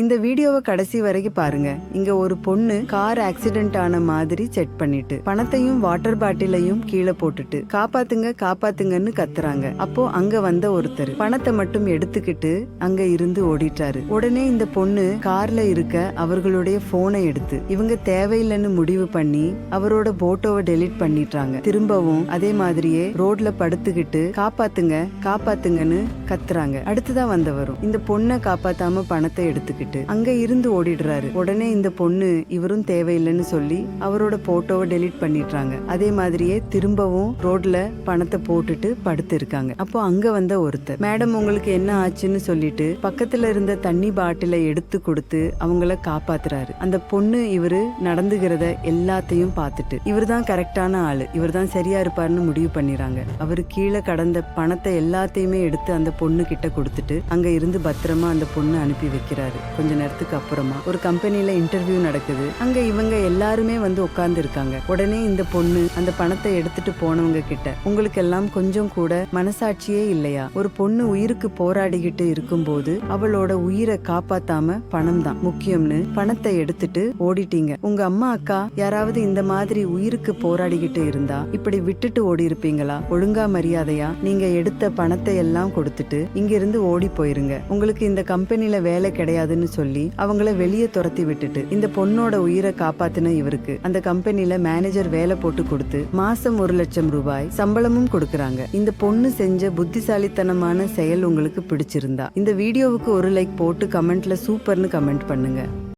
இந்த வீடியோவை கடைசி வரைக்கும் பாருங்க. இங்க ஒரு பொண்ணு கார் ஆக்சிடென்ட் ஆன மாதிரி செக் பண்ணிட்டு பணத்தையும் வாட்டர் பாட்டிலையும் கீழே போட்டுட்டு காப்பாத்துங்க காப்பாத்துங்கன்னு கத்துறாங்க. அப்போ அங்க வந்த ஒருத்தர் பணத்தை மட்டும் எடுத்துக்கிட்டு அங்க இருந்து ஓடிட்டாரு. உடனே இந்த பொண்ணு கார்ல இருக்க அவர்களுடைய போனை எடுத்து இவங்க தேவையில்லைன்னு முடிவு பண்ணி அவரோட போட்டோவை டெலீட் பண்ணிட்டாங்க. திரும்பவும் அதே மாதிரியே ரோட்ல படுத்துக்கிட்டு காப்பாத்துங்க காப்பாத்துங்கன்னு கத்துறாங்க. அடுத்துதான் வந்தவரும். இந்த பொண்ணை காப்பாத்தாம பணத்தை எடுத்துக்கிட்டு அங்க இருந்து ஓடிடுறாரு. உடனே இந்த பொண்ணு இவரும் தேவையில்லைன்னு சொல்லி அவரோட போட்டோவை டெலீட் பண்ணிடுறாங்க. அதே மாதிரியே திரும்பவும் ரோட்ல பணத்தை போட்டுட்டு படுத்து இருக்காங்க அப்போ அங்க வந்த ஒருத்தர் மேடம் உங்களுக்கு என்ன ஆச்சுன்னு சொல்லிட்டு பக்கத்துல இருந்த தண்ணி பாட்டிலை எடுத்து கொடுத்து அவங்கள காப்பாத்துறாரு. அந்த பொண்ணு இவரு நடந்துகிறத எல்லாத்தையும் பார்த்துட்டு இவர் தான் கரெக்டான ஆளு இவர் தான் சரியா இருப்பாருன்னு முடிவு பண்ணிடுறாங்க. அவர் கீழே கடந்த பணத்தை எல்லாத்தையுமே எடுத்து அந்த பொண்ணு கிட்ட கொடுத்துட்டு அங்க இருந்து பத்திரமா அந்த பொண்ணு அனுப்பி வைக்கிறாரு. கொஞ்ச நேரத்துக்கு அப்புறமா ஒரு கம்பெனில இன்டர்வியூ நடக்குது. அங்க இவங்க எல்லாருமே வந்து உட்கார்ந்து இருக்காங்க உடனே இந்த பொண்ணு அந்த பணத்தை எடுத்துட்டு போனவங்க கிட்ட உங்களுக்கு எல்லாம் கொஞ்சம் கூட மனசாட்சியே இல்லையா? ஒரு பொண்ணு உயிருக்கு போராடிக்கிட்டு இருக்கும்போது அவளோட உயிரை காப்பாத்தாம பணம் தான். முக்கியம்னு பணத்தை எடுத்துட்டு ஓடிட்டீங்க. உங்க அம்மா அக்கா யாராவது இந்த மாதிரி உயிருக்கு போராடிக்கிட்டு இருந்தா இப்படி விட்டுட்டு ஓடி இருப்பீங்களா ஒழுங்கா மரியாதையா? நீங்க எடுத்த பணத்தை எல்லாம் கொடுத்துட்டு இங்கிருந்து ஓடி போயிருங்க. உங்களுக்கு இந்த கம்பெனில வேலை கிடையாதுன்னு சொல்லி அவங்கள வெளியே துரத்தி விட்டுட்டு இந்த பொண்ணோட உயிரை காப்பாத்தின இவருக்கு அந்த கம்பெனில மேனேஜர் வேலை போட்டு கொடுத்து மாசம் ஒரு லட்சம் ரூபாய் சம்பளமும் கொடுக்கறாங்க. இந்த பொண்ணு செஞ்ச புத்திசாலித்தனமான செயல் உங்களுக்கு பிடிச்சிருந்தா. இந்த வீடியோவுக்கு ஒரு லைக் போட்டு கமெண்ட்ல சூப்பர்னு கமெண்ட் பண்ணுங்க.